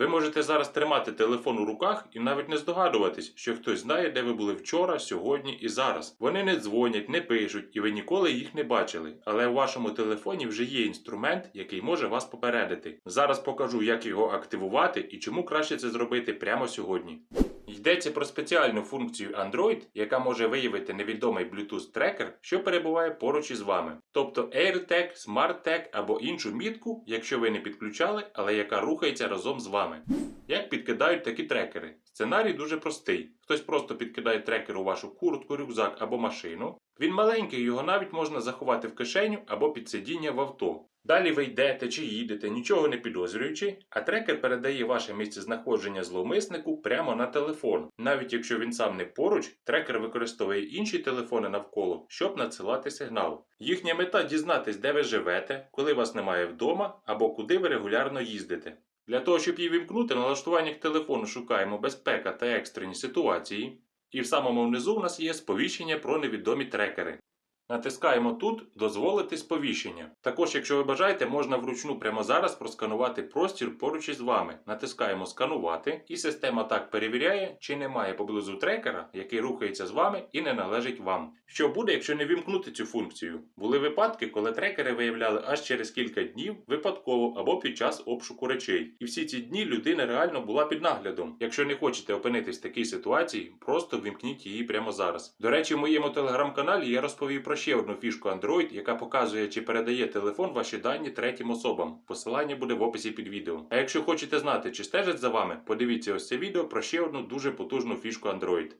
Ви можете зараз тримати телефон у руках і навіть не здогадуватись, що хтось знає, де ви були вчора, сьогодні і зараз. Вони не дзвонять, не пишуть, і ви ніколи їх не бачили. Але у вашому телефоні вже є інструмент, який може вас попередити. Зараз покажу, як його активувати і чому краще це зробити прямо сьогодні. Йдеться про спеціальну функцію Android, яка може виявити невідомий Bluetooth трекер, що перебуває поруч із вами, тобто AirTag, SmartTag або іншу мітку, якщо ви не підключали, але яка рухається разом з вами. Як підкидають такі трекери? Сценарій дуже простий. Хтось просто підкидає трекер у вашу куртку, рюкзак або машину. Він маленький, його навіть можна заховати в кишеню або під сидіння в авто. Далі ви йдете чи їдете, нічого не підозрюючи, а трекер передає ваше місцезнаходження зловмиснику прямо на телефон. Навіть якщо він сам не поруч, трекер використовує інші телефони навколо, щоб надсилати сигнал. Їхня мета дізнатись, де ви живете, коли вас немає вдома або куди ви регулярно їздите. Для того, щоб її вімкнути, на налаштуваннях телефону шукаємо безпека та екстрені ситуації. І в самому внизу у нас є сповіщення про невідомі трекери. Натискаємо тут Дозволити сповіщення. Також, якщо ви бажаєте, можна вручну прямо зараз просканувати простір поруч із вами. Натискаємо Сканувати, і система так перевіряє, чи немає поблизу трекера, який рухається з вами і не належить вам. Що буде, якщо не вімкнути цю функцію? Були випадки, коли трекери виявляли аж через кілька днів випадково або під час обшуку речей. І всі ці дні людина реально була під наглядом. Якщо не хочете опинитись в такій ситуації, просто вімкніть її прямо зараз. До речі, в моєму телеграм-каналі я розповів про ще одну фішку Android, яка показує, чи передає телефон ваші дані третім особам. Посилання буде в описі під відео. А якщо хочете знати, чи стежать за вами, подивіться ось це відео про ще одну дуже потужну фішку Android.